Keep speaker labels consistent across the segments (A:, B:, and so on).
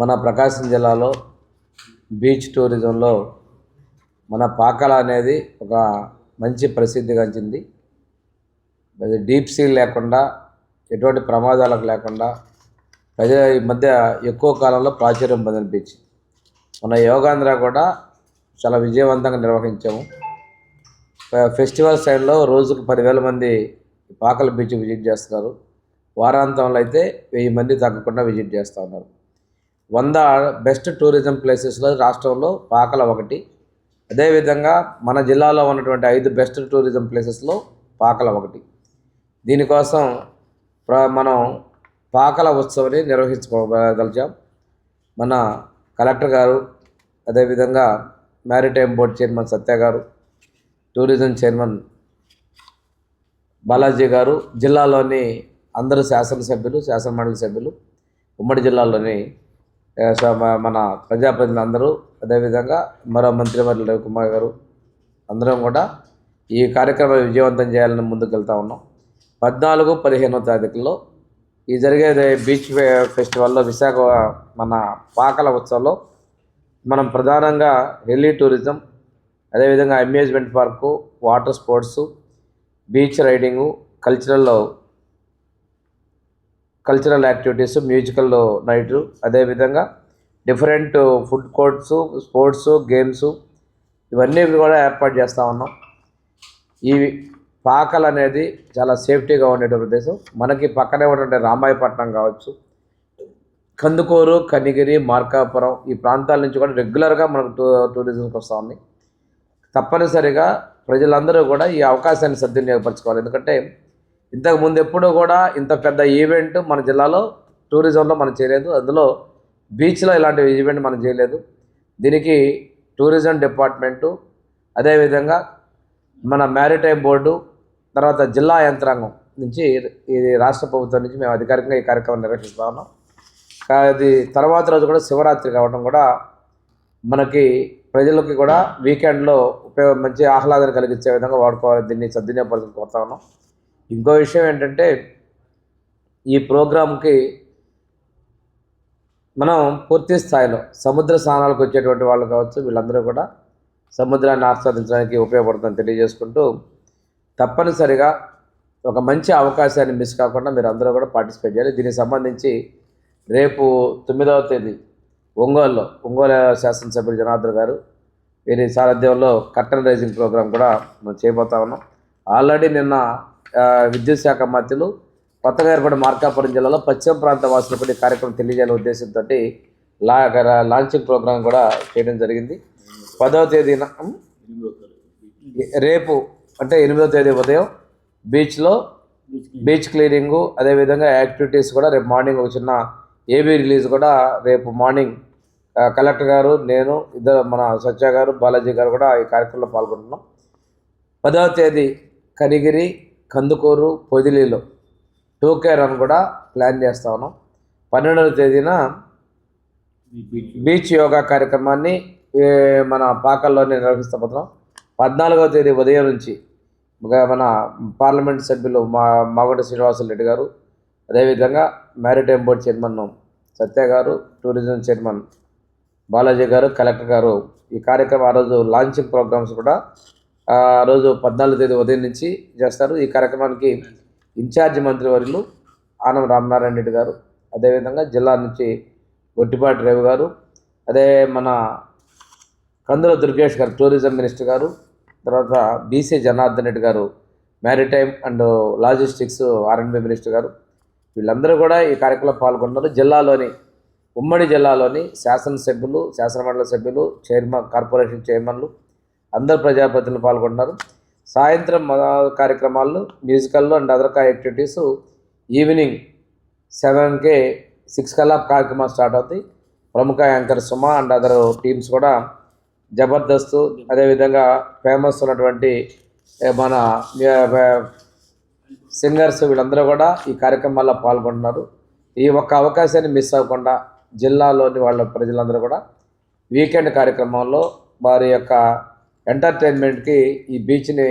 A: మన ప్రకాశం జిల్లాలో బీచ్ టూరిజంలో మన పాకల అనేది ఒక మంచి ప్రసిద్ధిగాంచింది అది డీప్ సీ లేకుండా ఎటువంటి ప్రమాదాలకు లేకుండా ప్రజల ఈ మధ్య ఎక్కువ కాలంలో ప్రాచుర్యం పొందిన బీచ్. మన యోగాంధ్ర కూడా చాలా విజయవంతంగా నిర్వహించాము. ఫెస్టివల్ సైడ్లో రోజుకు పదివేల మంది పాకల బీచ్ విజిట్ చేస్తున్నారు. వారాంతంలో అయితే వెయ్యి మంది తగ్గకుండా విజిట్ చేస్తూ ఉన్నారు. వంద బెస్ట్ టూరిజం ప్లేసెస్లో రాష్ట్రంలో పాకల ఒకటి. అదేవిధంగా మన జిల్లాలో ఉన్నటువంటి ఐదు బెస్ట్ టూరిజం ప్లేసెస్లో పాకల ఒకటి. దీనికోసం ప్ర- మనం పాకల ఉత్సవాన్ని నిర్వహించుకోగలిచాం మన కలెక్టర్ గారు అదేవిధంగా మ్యారిటైమ్ బోర్డ్ చైర్మన్ సత్య గారు టూరిజం చైర్మన్ బాలాజీ గారు జిల్లాలోని అందరు శాసనసభ్యులు శాసనమండలి సభ్యులు ఉమ్మడి జిల్లాలోని మన ప్రజాప్రతినిధులందరూ అదేవిధంగా మరో మంత్రివర్యులు రవికుమార్ గారు అందరం కూడా ఈ కార్యక్రమాన్ని విజయవంతం చేయాలని ముందుకు వెళ్తా ఉన్నాం. పద్నాలుగు పదిహేనో తారీఖుల్లో ఈ జరిగే బీచ్ ఫెస్టివల్లో విశాఖ మన పాకల ఉత్సవంలో మనం ప్రధానంగా హెల్లీ టూరిజం అదేవిధంగా amusement park water sports beach riding కల్చరల్లో cultural activities musical night అదేవిధంగా different food courts sports games ఇవన్నీ కూడా ఏర్పాటు చేస్తూ ఉన్నాం. ఈ పాకలు అనేది చాలా సేఫ్టీగా ఉండే ప్రదేశం. మనకి పక్కనే ఉన్నటువంటి రామాయపట్నం కావచ్చు కందుకూరు కనిగిరి మార్కాపురం ఈ ప్రాంతాల నుంచి కూడా రెగ్యులర్గా మనకు టూ టూరిజంకి వస్తూ ఉన్నాయి తప్పనిసరిగా ప్రజలందరూ కూడా ఈ అవకాశాన్ని సద్వినియోగపరచుకోవాలి. ఎందుకంటే ఇంతకు ముందు ఎప్పుడూ కూడా ఇంత పెద్ద ఈవెంట్ మన జిల్లాలో టూరిజంలో మనం చేయలేదు. అందులో బీచ్లో ఇలాంటి ఈవెంట్ మనం చేయలేదు. దీనికి టూరిజం డిపార్ట్మెంటు అదేవిధంగా మన మ్యారిటైమ్ బోర్డు తర్వాత జిల్లా యంత్రాంగం నుంచి ఇది రాష్ట్ర ప్రభుత్వం నుంచి మేము అధికారికంగా ఈ కార్యక్రమం నిర్వహిస్తా ఉన్నాం. అది తర్వాత రోజు కూడా శివరాత్రి కావడం కూడా మనకి ప్రజలకి కూడా వీకెండ్లో ఉపయోగ మంచి ఆహ్లాదం కలిగించే విధంగా వాడుకోవాలి. దీన్ని సద్వినియోగపరచుకు కోరుతా ఉన్నాం. ఇంకో విషయం ఏంటంటే ఈ ప్రోగ్రాంకి మనం పూర్తి స్థాయిలో సముద్ర స్నానాలకు వచ్చేటువంటి వాళ్ళు కావచ్చు వీళ్ళందరూ కూడా సముద్రాన్ని ఆస్వాదించడానికి ఉపయోగపడుతుందని తెలియజేసుకుంటూ తప్పనిసరిగా ఒక మంచి అవకాశాన్ని మిస్ కాకుండా మీరు అందరూ కూడా పార్టిసిపేట్ చేయాలి. దీనికి సంబంధించి రేపు తొమ్మిదవ తేదీ ఒంగోలులో ఒంగోలు శాసనసభ్యులు జనార్దన్ గారు వీరి సారథ్యంలో కట్టన్ రైజింగ్ ప్రోగ్రాం కూడా మనం చేయబోతా ఉన్నాం. ఆల్రెడీ నిన్న విద్యుత్ శాఖ మంత్రులు కొత్తగా ఏర్పడిన మార్కాపురం జిల్లాలో పశ్చిమ ప్రాంత వాసులకు కార్యక్రమం తెలియజేయాలనే ఉద్దేశంతో లా లాంచింగ్ ప్రోగ్రాం కూడా చేయడం జరిగింది. పదవ తేదీన రేపు అంటే ఎనిమిదవ తేదీ ఉదయం బీచ్లో బీచ్ క్లీనింగు అదేవిధంగా యాక్టివిటీస్ కూడా రేపు మార్నింగ్ ఒక చిన్న ఏబీ రిలీజ్ కూడా రేపు మార్నింగ్ కలెక్టర్ గారు నేను ఇద్దరు మన సత్య గారు బాలాజీ గారు కూడా ఈ కార్యక్రమంలో పాల్గొంటున్నాం. పదవ తేదీ కనిగిరి కందుకూరు పొదిలిలో టూకే రన్ కూడా ప్లాన్ చేస్తా ఉన్నాం. పన్నెండవ తేదీన బీచ్ యోగా కార్యక్రమాన్ని మన పాకల్లోనే నిర్వహిస్తాం పద్నాలుగవ తేదీ ఉదయం నుంచి మన పార్లమెంట్ సభ్యులు మా మాగొండ శ్రీనివాసరెడ్డి గారు అదేవిధంగా మ్యారిటైమ్ బోర్డు చైర్మన్ సత్య గారు టూరిజం చైర్మన్ బాలాజీ గారు కలెక్టర్ గారు ఈ కార్యక్రమం ఆ రోజు లాంచింగ్ ప్రోగ్రామ్స్ కూడా ఆ రోజు పద్నాలుగు తేదీ ఉదయం నుంచి చేస్తారు. ఈ కార్యక్రమానికి ఇన్ఛార్జ్ మంత్రివర్యులు ఆనం రామనారాయణ రెడ్డి గారు అదేవిధంగా జిల్లా నుంచి గొట్టిపాటి రవి గారు అదే మన కందుల దుర్గేష్ గారు టూరిజం మినిస్టర్ గారు తర్వాత బీసీ జనార్దన్ రెడ్డి గారు maritime and logistics R and B minister గారు వీళ్ళందరూ కూడా ఈ కార్యక్రమంలో పాల్గొన్నారు. జిల్లాలోని ఉమ్మడి జిల్లాలోని శాసనసభ్యులు శాసనమండలి సభ్యులు చైర్మన్ కార్పొరేషన్ చైర్మన్లు అందరు ప్రజాప్రతినిధులు పాల్గొన్నారు సాయంత్రం కార్యక్రమాలు మ్యూజికల్లో అండ్ అదర్ యాక్టివిటీస్ ఈవినింగ్ సెవెన్కే సిక్స్ కల్లా కార్యక్రమాలు స్టార్ట్ అవుతాయి ప్రముఖ anchor Suma and other teams కూడా జబర్దస్త్ అదేవిధంగా ఫేమస్ ఉన్నటువంటి మన సింగర్స్ వీళ్ళందరూ కూడా ఈ కార్యక్రమాల్లో పాల్గొంటున్నారు. ఈ ఒక్క అవకాశాన్ని మిస్ అవ్వకుండా జిల్లాలోని వాళ్ళ ప్రజలందరూ కూడా వీకెండ్ కార్యక్రమంలో వారి యొక్క ఎంటర్టైన్మెంట్కి ఈ బీచ్ని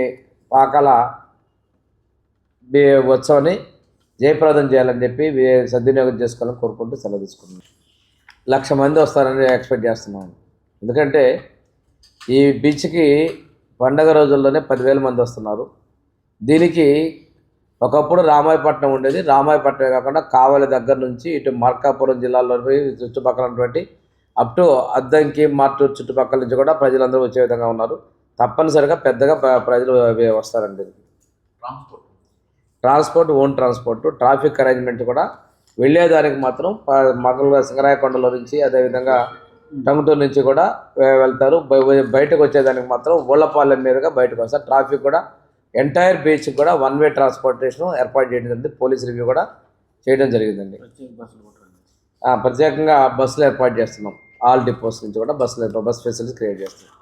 A: పాకాల ఉత్సవాన్ని జయప్రదం చేయాలని చెప్పి సద్వినియోగం చేసుకోవాలని కోరుకుంటూ సెలవు తీసుకున్నాను లక్ష మంది వస్తారని ఎక్స్పెక్ట్ చేస్తున్నాను ఎందుకంటే ఈ బీచ్కి పండగ రోజుల్లోనే పదివేల మంది వస్తున్నారు. దీనికి ఒకప్పుడు రామాయపట్నం ఉండేది. రామాయపట్నమే కాకుండా కావలి దగ్గర నుంచి ఇటు మార్కాపురం జిల్లాలో చుట్టుపక్కల ఉన్నటువంటి అప్ టు అద్దంకి మార్టూరు చుట్టుపక్కల నుంచి కూడా ప్రజలందరూ వచ్చే విధంగా ఉన్నారు. తప్పనిసరిగా పెద్దగా ప్ర- ప్రజలు వస్తారండి.
B: Transport
A: transport own transport traffic arrangement కూడా వెళ్ళేదానికి మాత్రం మామూలుగా సింగరాయకొండలో నుంచి అదేవిధంగా టంగుటూరు నుంచి కూడా వెళ్తారు. బయ- బయటకు వచ్చేదానికి మాత్రం ఊళ్ళపాలెం మీదుగా బయటకు వస్తారు. ట్రాఫిక్ కూడా ఎంటైర్ బీచ్ కూడా వన్ వే ట్రాన్స్పోర్టేషన్ ఏర్పాటు చేయడం జరిగింది. పోలీస్ రివ్యూ కూడా చేయడం జరిగిందండి. ప్రత్యేకంగా బస్సులు ఏర్పాటు చేస్తున్నాం. ఆల్ డిపోస్ నుంచి కూడా బస్సులు బస్ ఫెసిలిటీస్ క్రియేట్ చేస్తున్నాం.